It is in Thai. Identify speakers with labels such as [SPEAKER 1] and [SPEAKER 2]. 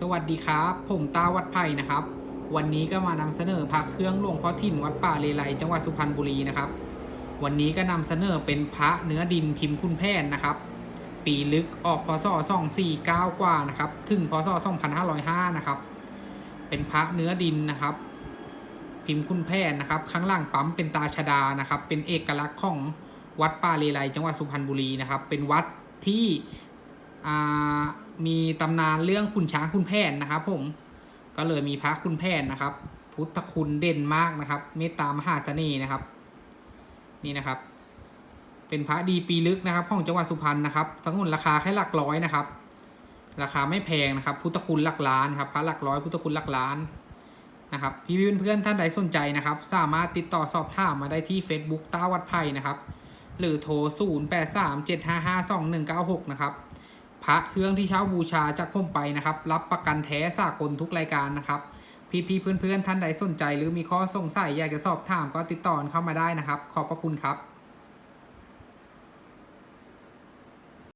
[SPEAKER 1] สวัสดีครับ ผมตาวัดไผ่นะครับ วันนี้ก็มานำเสนอพระเครื่องหลวงพ่อถิ่นวัดป่าเลไลจังหวัดสุพรรณบุรีนะครับ วันนี้ก็นำเสนอเป็นพระเนื้อดินพิมพ์คุณแพนนะครับ ปีลึกออกพศ249 กว่านะครับ ถึงพศ2505นะครับ เป็นพระเนื้อดินนะครับ พิมพ์คุณแพนนะครับ ข้างล่างปั๊มเป็นตาชดานะครับ เป็นเอกลักษณ์ของวัดป่าเลไลจังหวัดสุพรรณบุรีนะครับ เป็นวัดที่อ่า มีตำนานเรื่องคุณช้างคุณแผนนะครับ ผมก็เลยมีพระคุณแผนนะครับ พุทธคุณเด่นมากนะครับ เมตตามหาเสน่ห์นะครับ นี่นะครับ เป็นพระดีปีลึกนะครับของจังหวัดสุพรรณนะครับทั้งหมดราคาแค่หลักร้อยนะครับ ราคาไม่แพงนะครับ พุทธคุณหลักล้านครับพระหลักร้อยพุทธคุณหลักล้านนะครับพี่เพื่อนๆท่านใดสนใจนะครับ สามารถติดต่อสอบถามมาได้ที่ Facebook ต้าวัดไผ่นะครับ หรือโทร 0 8 3 7 5 5 2 1 9 6 นะครับ พระเครื่องที่เช่าบูชาจากผมไปนะครับ รับประกันแท้สากลทุกรายการนะครับ พี่ๆเพื่อนๆท่านใดสนใจ หรือมีข้อสงสัยอยากจะสอบถามก็ติดต่อเข้ามาได้นะครับ ขอบพระคุณครับ